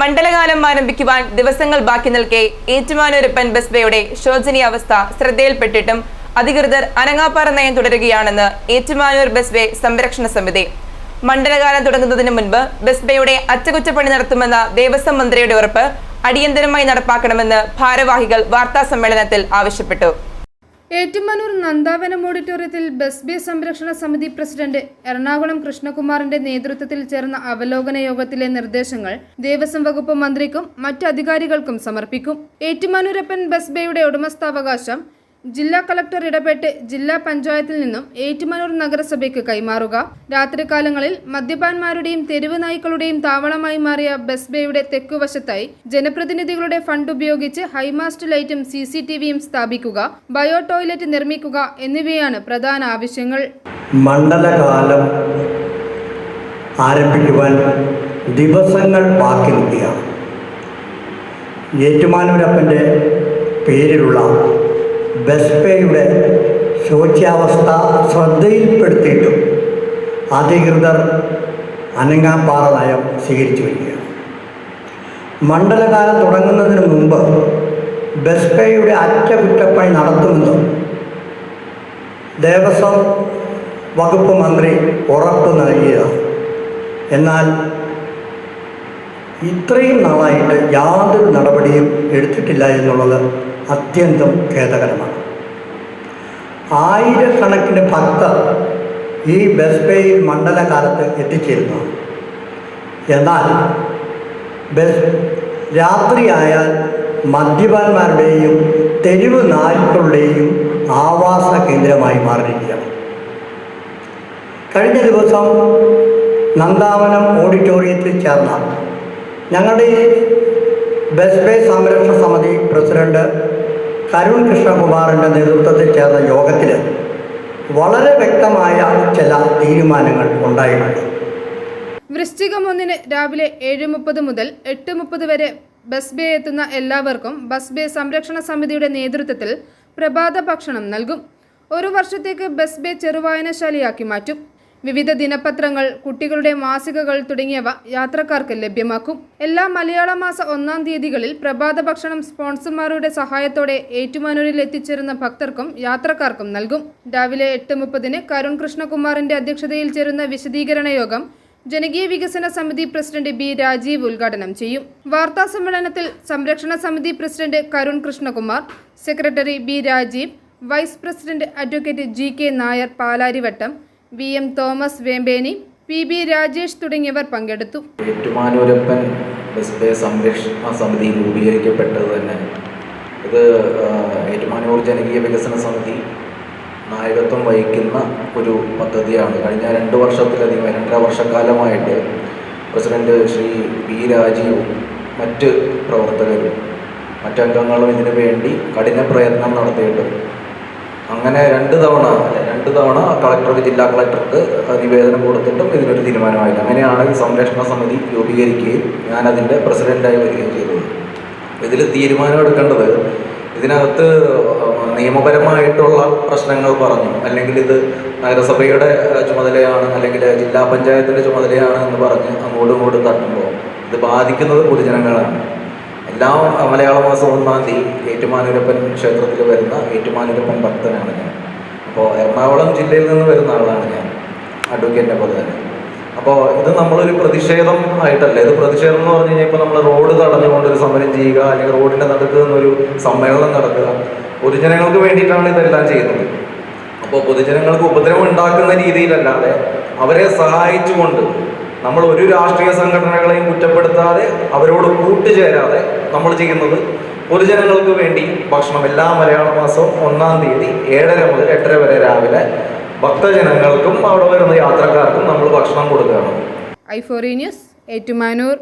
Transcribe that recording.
മണ്ഡലകാലം ആരംഭിക്കുവാൻ ദിവസങ്ങൾ ബാക്കി നിൽക്കെ ഏറ്റുമാനൂരപ്പൻ ബസ്ബയുടെ ശോചനീയാവസ്ഥ ശ്രദ്ധയിൽപ്പെട്ടിട്ടും അധികൃതർ അനങ്ങാപ്പാറ നയം തുടരുകയാണെന്ന് ഏറ്റുമാനൂർ ബസ്ബേ സംരക്ഷണ സമിതി. മണ്ഡലകാലം തുടങ്ങുന്നതിന് മുൻപ് ബസ്ബയുടെ അറ്റകുറ്റപ്പണി നടത്തുമെന്ന ദേവസ്വം മന്ത്രിയുടെ ഉറപ്പ് അടിയന്തരമായി നടപ്പാക്കണമെന്ന് ഭാരവാഹികൾ വാർത്താ സമ്മേളനത്തിൽ ആവശ്യപ്പെട്ടു. ഏറ്റുമാനൂർ നന്ദാവനം ഓഡിറ്റോറിയത്തിൽ ബസ് സംരക്ഷണ സമിതി പ്രസിഡന്റ് എറണാകുളം കൃഷ്ണകുമാറിന്റെ നേതൃത്വത്തിൽ ചേർന്ന അവലോകന യോഗത്തിലെ നിർദ്ദേശങ്ങൾ ദേവസ്വം വകുപ്പ് മന്ത്രിക്കും മറ്റ് അധികാരികൾക്കും സമർപ്പിക്കും. ഏറ്റുമാനൂരപ്പൻ ബസ് ബേയുടെ ഉടമസ്ഥാവകാശം ജില്ലാ കളക്ടർ ഇടപെട്ട് ജില്ലാ പഞ്ചായത്തിൽ നിന്നും ഏറ്റുമാനൂർ നഗരസഭയ്ക്ക് കൈമാറുക. രാത്രികാലങ്ങളിൽ മദ്യപാന്മാരുടെയും തെരുവ് നായ്ക്കളുടെയും താവളമായി മാറിയ ബസ് ബേയുടെ തെക്കുവശത്തായി ജനപ്രതിനിധികളുടെ ഫണ്ട് ഉപയോഗിച്ച് ഹൈമാസ്റ്റ് ലൈറ്റും സി സി ടി വിയും സ്ഥാപിക്കുക ബയോ ടോയ്ലറ്റ് നിർമ്മിക്കുക എന്നിവയാണ് പ്രധാന ആവശ്യങ്ങൾ. മണ്ഡലകാലം ആരംഭിക്കുവാൻ ദിവസങ്ങൾ ബാക്കി നിൽക്കുകയാണ് പേരിലുള്ള ബസ്പേയുടെ ശോച്യാവസ്ഥ ശ്രദ്ധയിൽപ്പെടുത്തിയിട്ടും അധികൃതർ അനങ്ങാപ്പാറ നയം സ്വീകരിച്ചു വരികയാണ്. മണ്ഡലകാലം തുടങ്ങുന്നതിന് മുമ്പ് ബസ്പയുടെ അറ്റകുറ്റപ്പണി നടത്തുമെന്നും ദേവസ്വം വകുപ്പ് മന്ത്രി ഉറപ്പ് നൽകിയതാണ്. എന്നാൽ ഇത്രയും നാളായിട്ട് യാതൊരു നടപടിയും എടുത്തിട്ടില്ല എന്നുള്ളത് അത്യന്തം ഖേദകരമാണ്. ആയിരക്കണക്കിന് ഭക്തർ ഈ ബസ്ബേയിൽ മണ്ഡലകാലത്ത് എത്തിച്ചേരുന്നു. എന്നാൽ ബസ് രാത്രിയായാൽ മദ്യപാന്മാരുടെയും തെരുവ് നായ്ക്കളുടെയും ആവാസ കേന്ദ്രമായി മാറിയിരിക്കുകയാണ്. കഴിഞ്ഞ ദിവസം നന്ദാവനം ഓഡിറ്റോറിയത്തിൽ ചേർന്ന ഞങ്ങളുടെ ബസ്ബേ സംരക്ഷണ സമിതി പ്രസിഡന്റ് കരുൺ കൃഷ്ണകുമാറിന്റെ നേതൃത്വത്തിൽ ചേർന്ന യോഗത്തിൽ വളരെ വ്യക്തമായ ചില തീരുമാനങ്ങൾ ഉണ്ടായിട്ടുണ്ട്. വൃശ്ചികം ഒന്നിന് രാവിലെ ഏഴ് മുപ്പത് മുതൽ എട്ട് മുപ്പത് വരെ ബസ് ബേ എത്തുന്ന എല്ലാവർക്കും ബസ് ബേ സംരക്ഷണ സമിതിയുടെ നേതൃത്വത്തിൽ പ്രഭാത ഭക്ഷണം നൽകും. ഒരു വർഷത്തേക്ക് ബസ് ബേ ചെറുവായനശാലയാക്കി മാറ്റും. വിവിധ ദിനപത്രങ്ങൾ കുട്ടികളുടെ മാസികകൾ തുടങ്ങിയവ യാത്രക്കാർക്ക് ലഭ്യമാക്കും. എല്ലാ മലയാള മാസ ഒന്നാം തീയതികളിൽ പ്രഭാത ഭക്ഷണം സ്പോൺസർമാരുടെ സഹായത്തോടെ ഏറ്റുമാനൂരിൽ എത്തിച്ചേരുന്ന ഭക്തർക്കും യാത്രക്കാർക്കും നൽകും. രാവിലെ എട്ട് മുപ്പതിന് കരുൺ കൃഷ്ണകുമാറിന്റെ അധ്യക്ഷതയിൽ ചേരുന്ന വിശദീകരണ യോഗം ജനകീയ വികസന സമിതി പ്രസിഡന്റ് ബി രാജീവ് ഉദ്ഘാടനം ചെയ്യും. വാർത്താ സമ്മേളനത്തിൽ സംരക്ഷണ സമിതി president Karun Krishnakumar secretary B Rajeev vice president advocate G K Nair Palarivattom V M Thomas Vembeni P B Rajesh തുടങ്ങിയവർ പങ്കെടുത്തു. ഏറ്റുമാനൂരപ്പൻ ബസ് ബേ സംരക്ഷണ സമിതി രൂപീകരിക്കപ്പെട്ടത് തന്നെ. ഇത് ഏറ്റുമാനൂർ ജനകീയ വികസന സമിതി നായകത്വം വഹിക്കുന്ന ഒരു പദ്ധതിയാണ്. കഴിഞ്ഞ രണ്ട് വർഷത്തിലധികം രണ്ടര വർഷക്കാലമായിട്ട് പ്രസിഡന്റ് ശ്രീ പി രാജീവും മറ്റ് പ്രവർത്തകരും മറ്റംഗങ്ങളും ഇതിനു വേണ്ടി കഠിന പ്രയത്നം നടത്തിയിട്ടുണ്ട്. അങ്ങനെ രണ്ട് തവണ രണ്ട് തവണ കളക്ടർക്ക് ജില്ലാ കളക്ടർക്ക് നിവേദനം കൊടുത്തിട്ടും ഇതിനൊരു തീരുമാനമായില്ല. അങ്ങനെയാണ് ഈ സംരക്ഷണ സമിതി രൂപീകരിക്കുകയും ഞാൻ അതിന്റെ പ്രസിഡന്റായി വരികയും ചെയ്തത് ഇതിൽ തീരുമാനം എടുക്കേണ്ടത് ഇതിനകത്ത് നിയമപരമായിട്ടുള്ള പ്രശ്നങ്ങൾ പറഞ്ഞു. അല്ലെങ്കിൽ ഇത് നഗരസഭയുടെ ചുമതലയാണ് അല്ലെങ്കിൽ ജില്ലാ പഞ്ചായത്തിന്റെ ചുമതലയാണ് എന്ന് പറഞ്ഞ് അങ്ങോട്ടും ഇങ്ങോട്ടും തട്ടുമ്പോൾ ഇത് ബാധിക്കുന്നത് പൊതുജനങ്ങളാണ്. എല്ലാ മലയാള മാസം ഒന്നാം തീയതി ഏറ്റുമാനൂരപ്പൻ ക്ഷേത്രത്തിൽ വരുന്ന ഏറ്റുമാനൂരപ്പൻ ഭക്തനാണ് ഞാൻ. അപ്പോൾ എറണാകുളം ജില്ലയിൽ നിന്ന് വരുന്ന ആളാണ് ഞാൻ അഡ്വക്കേറ്റിനെ പോലെ തന്നെ അപ്പോൾ ഇത് നമ്മളൊരു പ്രതിഷേധം ആയിട്ടല്ല. ഇത് പ്രതിഷേധം എന്ന് പറഞ്ഞു കഴിഞ്ഞാൽ ഇപ്പോൾ നമ്മൾ റോഡ് തടഞ്ഞുകൊണ്ട് ഒരു സമരം ചെയ്യുക അല്ലെങ്കിൽ റോഡിന്റെ നടുക്ക് നിന്നൊരു സമ്മേളനം നടക്കുക പൊതുജനങ്ങൾക്ക് വേണ്ടിയിട്ടാണ് ഇതെല്ലാം ചെയ്യുന്നത്. അപ്പോൾ പൊതുജനങ്ങൾക്ക് ഉപദ്രവം ഉണ്ടാക്കുന്ന രീതിയിലല്ലാതെ അവരെ സഹായിച്ചുകൊണ്ട് നമ്മൾ ഒരു രാഷ്ട്രീയ സംഘടനകളെയും കുറ്റപ്പെടുത്താതെ അവരോട് കൂട്ടുചേരാതെ നമ്മൾ ചെയ്യുന്നത് പൊതുജനങ്ങൾക്ക് വേണ്ടി ഭക്ഷണം എല്ലാ മലയാള മാസവും ഒന്നാം തീയതി ഏഴര മുതൽ എട്ടര വരെ രാവിലെ ഭക്തജനങ്ങൾക്കും അവിടെ വരുന്ന യാത്രക്കാർക്കും നമ്മൾ ഭക്ഷണം കൊടുക്കുകയാണ്. ഐഫോറി ന്യൂസ് ഏറ്റുമാനൂർ.